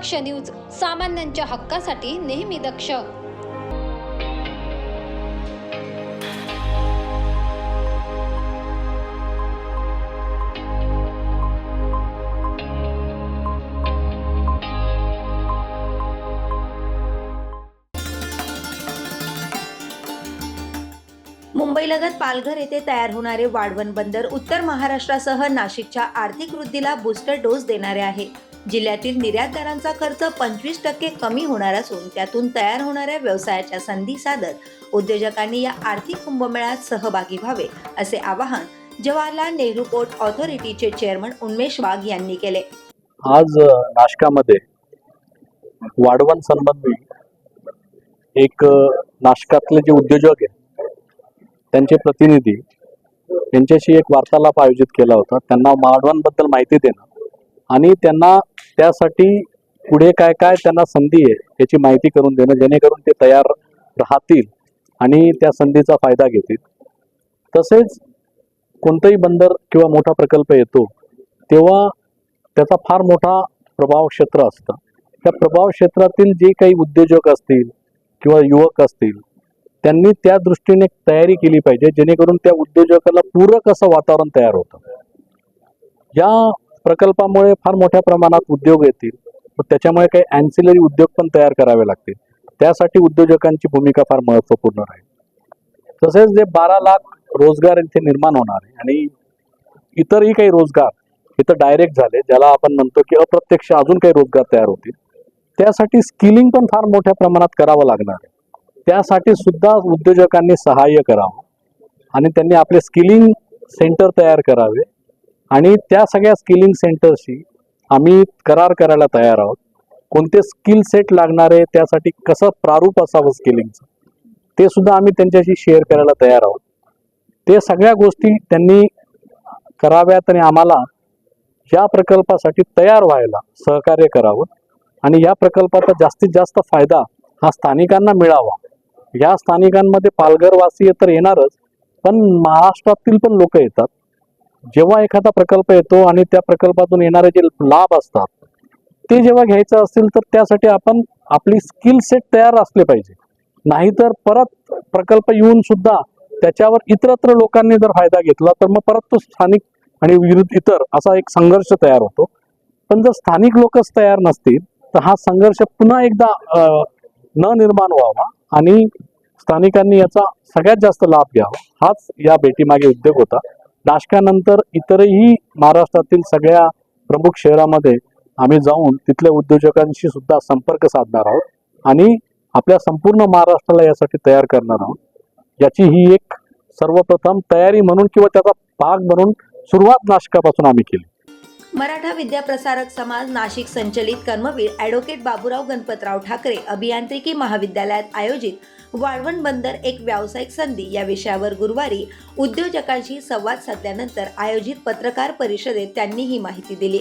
दक्ष news सामान्यांच्या हक्कासाठी नेहमी दक्ष. मुंबईलगत पालघर येथे तयार होणारे वाढवण बंदर उत्तर महाराष्ट्रासह नाशिकच्या आर्थिक वृद्धीला बूस्टर डोस देणारे आहे. जिल्ह्यातील निर्यातदारांचा खर्च पंचवीस टक्के कमी होणार असून त्यातून तयार होणाऱ्या व्यवसायाच्या संधी साधत उद्योजकांनी या आर्थिक कुंभमेळ्यात सहभागी व्हावे असे आवाहन जवाहरलाल नेहरू पोर्ट ऑथॉरिटीचे चेअरमन उन्मेश वाघ यांनी केले. आज नाशकामध्ये वाढवण संबंधी एक नाशकातले जे उद्योजक आहेत त्यांचे प्रतिनिधी यांच्याशी एक वार्तालाप आयोजित केला होता. त्यांना माडवांबद्दल माहिती देणं आणि त्यांना त्यासाठी पुढे काय काय त्यांना संधी आहे याची माहिती करून देणं जेणेकरून ते तयार राहतील आणि त्या संधीचा फायदा घेतील. तसेच कोणतंही बंदर किंवा मोठा प्रकल्प येतो तेव्हा त्याचा फार मोठा प्रभाव क्षेत्र असतं. त्या प्रभाव क्षेत्रातील जे काही उद्योजक असतील किंवा युवक असतील त्यांनी त्या दृष्टीने तयारी केली पाहिजे जेणेकरून त्या उद्योजकाला पूरक असं वातावरण तयार होतं. या प्रकल्पामुळे फार मोठ्या प्रमाणात उद्योग येतील. व त्याच्यामुळे काही अँसिलरी उद्योग पण तयार करावे लागतील. त्यासाठी उद्योजकांची भूमिका फार महत्त्वपूर्ण राहील. तसेच जे बारा लाख रोजगार इथे निर्माण होणार आहे आणि इतरही काही रोजगार इथं डायरेक्ट झाले ज्याला आपण म्हणतो की अप्रत्यक्ष अजून काही रोजगार तयार होतील त्यासाठी स्किलिंग पण फार मोठ्या प्रमाणात करावं लागणार आहे. त्यासाठी सुद्धा उद्योजकांनी सहाय्य करावं आणि त्यांनी आपले स्किलिंग सेंटर तयार करावे. आणि त्या सगळ्या स्किलिंग सेंटरशी आम्ही करार करायला तयार आहोत. कोणते स्किल सेट लागणार आहे त्यासाठी कसं प्रारूप असावं स्किलिंगचं ते सुद्धा आम्ही त्यांच्याशी शेअर करायला तयार आहोत. ते सगळ्या गोष्टी त्यांनी कराव्यात आणि आम्हाला या प्रकल्पासाठी तयार व्हायला सहकार्य करावं आणि या प्रकल्पाचा जास्तीत जास्त फायदा हा स्थानिकांना मिळावा. या स्थानिकांमध्ये पालघरवासी तर येणारच पण महाराष्ट्रातील पण लोक येतात. जेव्हा एखादा प्रकल्प येतो आणि त्या प्रकल्पातून येणारे जे लाभ असतात ते जेव्हा घ्यायचं असतील तर त्यासाठी आपण आपली स्किल सेट तयार असले पाहिजे. नाहीतर परत प्रकल्प येऊन सुद्धा त्याच्यावर इतरत्र लोकांनी जर फायदा घेतला तर मग परत तो स्थानिक आणि विरुद्ध इतर असा एक संघर्ष तयार होतो. पण जर स्थानिक लोकच तयार नसतील तर हा संघर्ष पुन्हा एकदा न निर्माण व्हावा आणि स्थानिकांनी याचा सगळ्यात जास्त लाभ घ्यावा. हाच या भेटीमागे उद्योग होता. नाशकानंतर इतरही महाराष्ट्रातील सगळ्या प्रमुख शहरामध्ये आम्ही जाऊन तिथल्या उद्योजकांशी सुद्धा संपर्क साधणार आहोत आणि आपल्या संपूर्ण महाराष्ट्राला यासाठी तयार करणार आहोत. याची ही एक सर्वप्रथम तयारी म्हणून किंवा त्याचा भाग म्हणून सुरुवात नाशकापासून आम्ही केली. मराठा विद्याप्रसारक समाज नाशिक संचलित कर्मवीर ॲडव्होकेट बाबूराव गणपतराव ठाकरे अभियांत्रिकी महाविद्यालयात आयोजित वाळवण बंदर एक व्यावसायिक संधी या विषयावर गुरुवारी उद्योजकांशी संवाद साधल्यानंतर आयोजित पत्रकार परिषदेत त्यांनी ही माहिती दिली.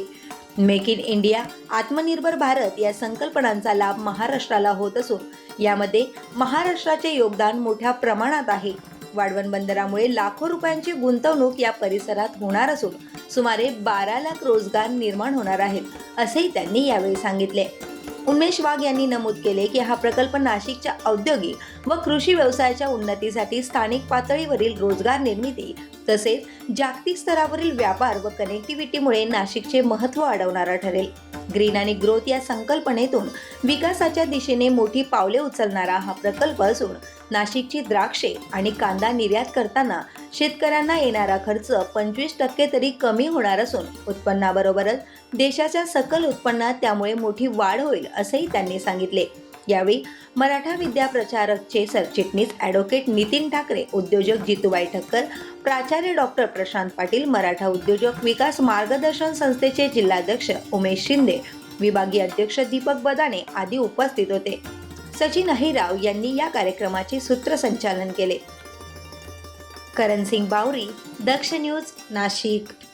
मेक इन इंडिया आत्मनिर्भर भारत या संकल्पनांचा लाभ महाराष्ट्राला होत असून यामध्ये महाराष्ट्राचे योगदान मोठ्या प्रमाणात आहे. वाढवण बंदरामुळे लाखो रुपयांची गुंतवणूक या परिसरात होणार असून सुमारे बारा लाख रोजगार निर्माण होणार आहेत असेही त्यांनी यावेळी सांगितले. उन्मेष वाघ यांनी नमूद केले की हा प्रकल्प नाशिकच्या औद्योगिक व कृषी व्यवसायाच्या उन्नतीसाठी स्थानिक पातळीवरील रोजगार निर्मिती तसेच जागतिक स्तरावरील व्यापार व कनेक्टिव्हिटीमुळे नाशिकचे महत्त्व अडवणारा ठरेल. ग्रीन आणि ग्रोथ या संकल्पनेतून विकासाच्या दिशेने मोठी पावले उचलणारा हा प्रकल्प असून नाशिकची द्राक्षे आणि कांदा निर्यात करताना शेतकऱ्यांना येणारा खर्च पंचवीस टक्के तरी कमी होणार असून उत्पन्नाबरोबरच देशाच्या सकल उत्पन्नात त्यामुळे मोठी वाढ होईल असंही त्यांनी सांगितले. यावेळी मराठा विद्या प्रचारकचे सरचिटणीस ॲडव्होकेट नितीन ठाकरे उद्योजक जितूबाई ठक्कर प्राचार्य डॉक्टर प्रशांत पाटील मराठा उद्योजक विकास मार्गदर्शन संस्थेचे जिल्हाध्यक्ष उमेश शिंदे विभागीय अध्यक्ष दीपक बदाने आदी उपस्थित होते. सचिन अहिराव यांनी या कार्यक्रमाचे सूत्रसंचालन केले. करण सिंग बावरी दक्ष न्यूज नाशिक.